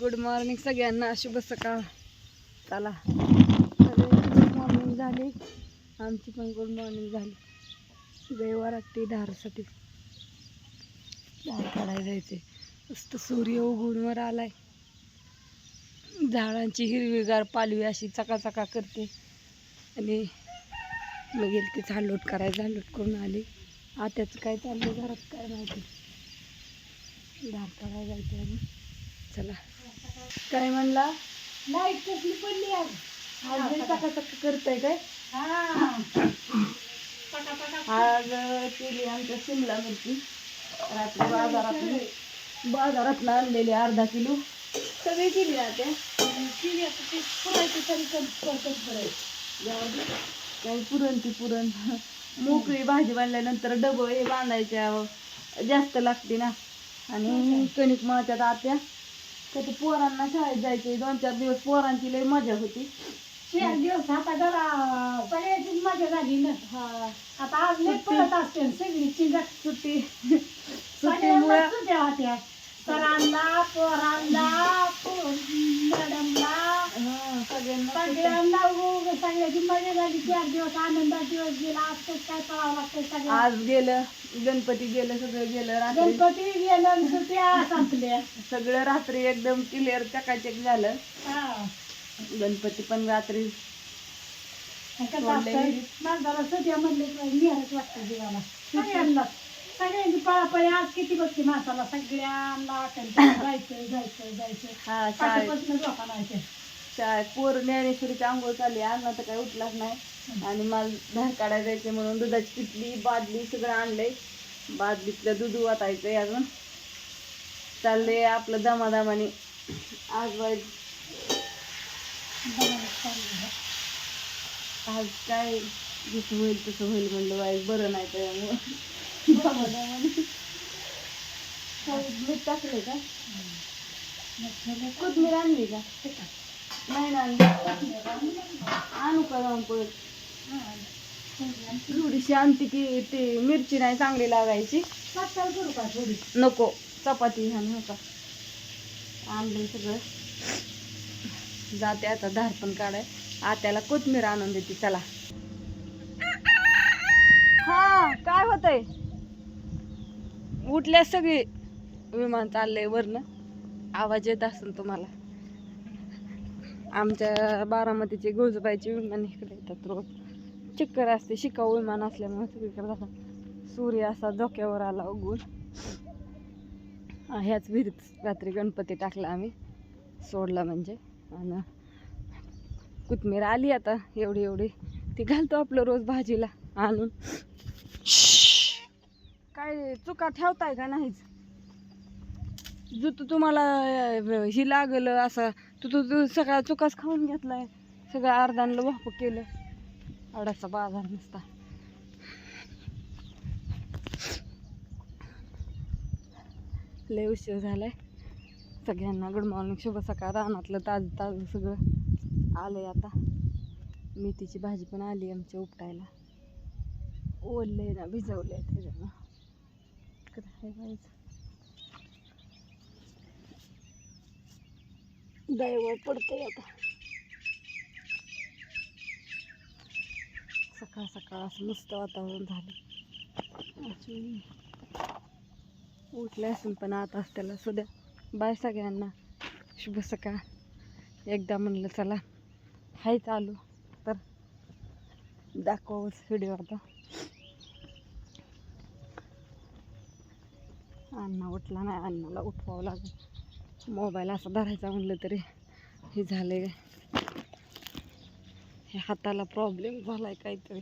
Good morning सगळ्यांना. शुभ सकाळ. चला. गुड मॉर्निंग झाली. आमची पण गुड मॉर्निंग झाली. देवाराती धारसाठी. धार काढायला जायचे. मस्त सूर्य उघडवर आलाय. झाडांची हिरवीगार पालवी अशी चकाचका करते. आणि मग गेली ती झाडलोट करायला झाडलोट करून आली. आत्याचं काय चाललं घरात काय माहिती. धार काढायला जायचं आणि चला. काय म्हणला? लाइट कसली पडली आज. आज लई चकाचक करताय काय? हा. आज केली आमच्या शिमला मिरची. रात्री बाजारातली बाजारातनं आणलेली अर्धा किलो. सगळी केली आता केली आता ते फुरायची तरी कमी करतात फुरायची जाऊ दे. काही पुरण ती पुरण. मोकळी भाजी बांधल्यानंतर डबं हे बांधायच्या जास्त लागते ना. आणि कणिक मळत्यात आत्या. ते पोरांना शाळेत जायचे दोन चार दिवस पोरांची लई मजा होती. चार दिवस आता जरा सगळ्याचीच मजा झाली ना. हा आता आज लेट पडत असते सगळी चिंगा सुट्टी. सगळ्यांना सुट्टीमुळे सुट्या होत्या. सरांना पोरांना उग- सगळ्याची मजा झाली चार दिवस आनंदात दिवस गेला काय लागतं सगळं. आज गेलं गणपती गेलं सगळं गेलं रात्री गणपती गेलं आणि सुट्या संपल्या. सगळं रात्री एकदम क्लिअर चकाचक झालं. हा. गणपती पण रात्री कसं असतं. माणसाला म्हणले निहारच वाटतं जीवाला. सगळ्यांना. सगळ्यांची पळापळी आज किती बघते माणसाला सगळ्यांना. जायचं जायचं जायचं हा शाळेत. पाठीपासून झोपा नाही ते. शाळेत पोर ज्ञानेश्वरीची आंघोळ चालली अण्णा तर काही उठलाच नाही. आणि मला धार काढायला जायचे म्हणून दुधाची किटली बादली सगळं आणलंय. बादलीतलं दूध वाटायचंय अजून. चाललंय आपलं दमादमाने. आज वाईट. आज काय जसं होईल तसं होईल म्हणलं वाईट बरं नाही त्यामुळं. दमादमाने मीठ टाकलंय का? कोथमीर आणली का? आणू का जाऊन परत? थोडीशी आणते की ती मिरची नाही चांगली लागायची. पातळ करू का थोडी? नको. चपाती आणि हो का? आणलं सगळं. जाते आता धार पण काढाय. आत्याला कोथमीर आणून देते चला. हा काय होतंय? उठल्या सगळी. विमान चाललंय वरनं. आवाज येत असेल तुम्हाला. आमच्या बारामतीचे गोजबाईचे विमान इकडे येतात रोज. चक्कर असते शिकाऊ विमान असल्यामुळे सगळीकडे जातात सूर्य असा धोक्यावर आला उगून. ह्याच विहिरीत रात्री गणपती टाकला आम्ही सोडला म्हणजे. आणि कोथमीर आली आता एवढी एवढी. ती घालतो आपलं रोज भाजीला आणून. काय चुका ठेवताय का नाहीच? जो तू तुम्हाला ही लागलं असं तू तू तू सगळा चुकाच खाऊन घेतलाय. सगळं अर्धानला वाप केलं. आवडाचा बाजार नसता. लय उशीर झालाय. सगळ्यांना गुड मॉर्निंग शुभ सकाळ. रानातलं ताजं ताजं सगळं आलंय आता. मेथीची भाजी पण आली आमच्या उपटायला. ओललंय ना भिजवलंय त्याच्यानं काय आहे बाईचं. पडते आता. सकाळ सकाळ असं मस्त वातावरण झालं. अजून उठले असून पण आता त्याला सुद्या बाय सगळ्यांना. शुभ सकाळ. एकदा म्हणलं चला हाय चालू. तर दाखवच व्हिडिओ आता. अण्णा उठला नाही अण्णाला उठवावं लागेल. मोबाईल असा धरायचा म्हणलं तरी हे झाले हे हाताला प्रॉब्लेम झाला आहे काहीतरी.